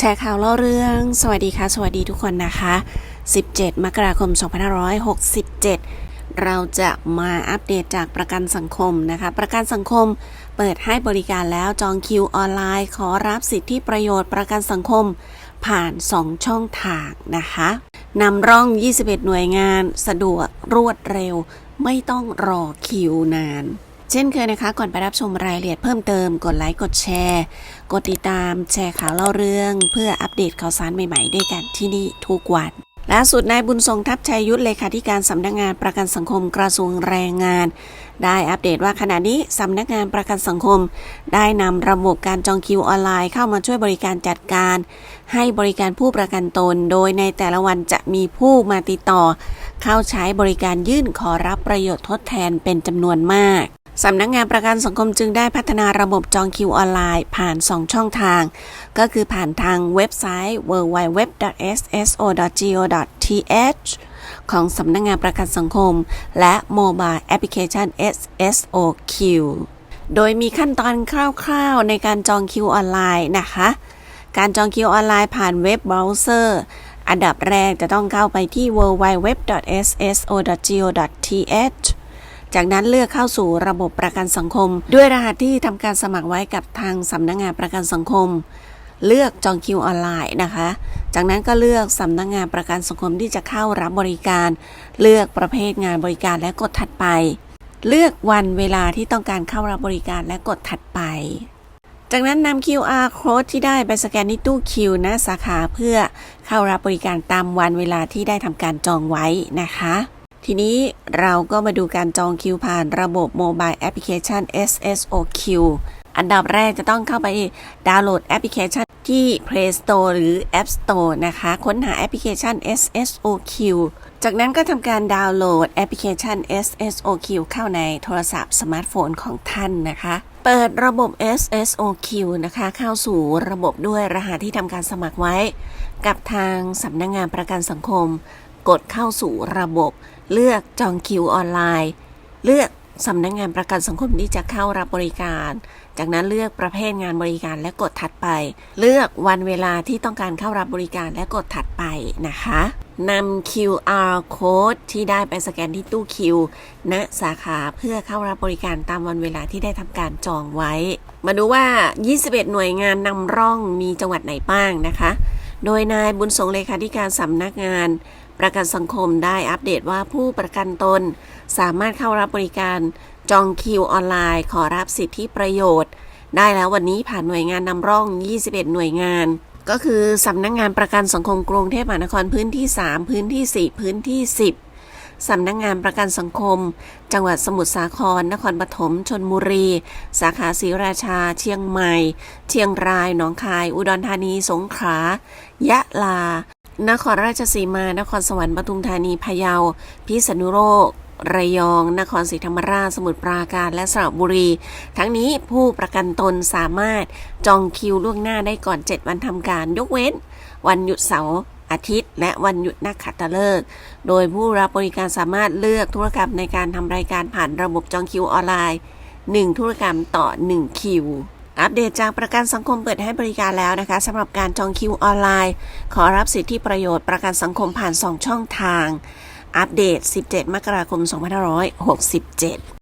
แชร์ข่าวเล่าเรื่อง สวัสดีค่ะ สวัสดีทุกคนนะคะ 17 มกราคม 2567 เราจะมาอัปเดตจากประกันสังคมนะคะ ประกันสังคมเปิดให้บริการแล้วจองคิวออนไลน์ ขอรับสิทธิประโยชน์ประกันสังคมผ่าน 2 ช่องทางนะคะนำร่อง 21 หน่วยงาน สะดวกรวดเร็ว ไม่ต้องรอคิวนาน เช่นเคยนะคะ ก่อนไปรับชมรายละเอียดเพิ่มเติมกดไลค์กดแชร์ กดติดตามแชร์ข่าวเล่าเรื่อง เพื่ออัปเดตข่าวสารใหม่ๆ ด้วยกันที่นี่ทุกวันล่าสุดนายบุญทรงทัพชัยยุทธเลขาธิการสำนักงานประกันสังคมกระทรวงแรงงาน ได้อัปเดตว่าขณะนี้สำนักงานประกันสังคม ได้นำระบบการจองคิวออนไลน์เข้ามาช่วยบริการจัดการ ให้บริการผู้ประกันตน โดยในแต่ละวันจะมีผู้มาติดต่อ เข้าใช้บริการยื่นขอรับประโยชน์ทดแทนเป็นจำนวนมาก สำนักงานประกันสังคมจึงได้พัฒนาระบบจองคิวออนไลน์ ผ่าน 2 ช่องทาง ก็คือผ่านทางเว็บไซต์ www.sso.go.th ของสำนักงานประกันสังคม และโมบายแอปพลิเคชัน SSOQ โดยมีขั้นตอนคร่าวๆในการจองคิวออนไลน์นะคะ การจองคิวออนไลน์ผ่านเว็บเบราว์เซอร์อันดับแรกจะต้องเข้าไปที่ www.sso.go.th จากนั้นเลือกเข้าสู่ระบบประกันสังคม ด้วยรหัสที่ทำการสมัครไว้กับทางสำนักงานประกันสังคม เลือกจองคิวออนไลน์นะคะ จากนั้นก็เลือกสำนักงานประกันสังคมที่จะเข้ารับบริการ เลือกประเภทงานบริการและกดถัดไป เลือกวันเวลาที่ต้องการเข้ารับบริการและกดถัดไปจากนั้นนำ QR code ที่ได้ไปสแกนที่ตู้คิวณสาขาเพื่อเข้ารับบริการตามวันเวลาที่ได้ทำการจองไว้นะคะ ทีนี้เราก็มาดูการจองคิวผ่านระบบโมบายแอปพลิเคชัน SSOQ อันดับแรกจะต้องเข้าไปดาวน์โหลดแอปพลิเคชันที่ Play Store หรือ App Store นะคะ ค้นหาแอปพลิเคชัน SSOQ จากนั้นก็ทำการดาวน์โหลดแอปพลิเคชัน SSOQ เข้าในโทรศัพท์สมาร์ทโฟนของท่านนะคะ เปิดระบบ SSOQ นะคะ เข้าสู่ระบบด้วยรหัสที่ทำการสมัครไว้ กับทางสำนักงงานประกันสังคม กดเข้าสู่ระบบ เลือกจองคิวออนไลน์ เลือกสำนักงงานประกันสังคมที่จะเข้ารับบริการ จากนั้นเลือกประเภทงานบริการและกดถัดไป เลือกวันเวลาที่ต้องการเข้ารับบริการและกดถัดไปนะคะนำ QR code ที่ได้ไปสแกนที่ตู้คิว ณ สาขาเพื่อเข้ารับบริการตามวันเวลาที่ได้ทำการจองไว้ มาดูว่า 21 หน่วยงานนำร่องมีจังหวัดไหนบ้างนะคะ โดยนายบุญสงเลขาธิการสำนักงาน ประกันสังคมได้อัปเดตว่าผู้ประกันตน สามารถเข้ารับบริการจองคิวออนไลน์ ขอรับสิทธิประโยชน์ ได้แล้ววันนี้ผ่านหน่วยงานนำร่อง 21 หน่วยงาน ก็คือสำนักงงานประกันสังคมกรุงเทพมหานครพื้นที่ 3 พื้นที่ 4 พื้นที่ 10 สำนักงงานประกันสังคม จังหวัดสมุทรสาคร นครปฐมชนบุรี สาขาศรีราชา เชียงใหม่ เชียงราย หนองคาย อุดรธานี สงขลายะลา นครราชสีมา นครสวรรค์ปทุมธานี พะเยา พิษณุโลกระยอง นครศรีธรรมราช สมุทรปราการ และสระบุรี ทั้งนี้ผู้ประกันตนสามารถจองคิวล่วงหน้าได้ก่อน 7 วันทำการ ยกเว้น วันหยุดเสาร์ อาทิตย์ และวันหยุดนักขัตฤกษ์โดยผู้รับบริการสามารถเลือกธุรกรรมในการทำรายการผ่านระบบจองคิวออนไลน์ 1 ธุรกรรมต่อ 1 คิว อัปเดตจากประกันสังคมเปิดให้บริการแล้วนะคะสำหรับการจองคิวออนไลน์ ขอรับสิทธิประโยชน์ประกันสังคมผ่าน 2 ช่องทาง อัปเดต 17 มกราคม 2567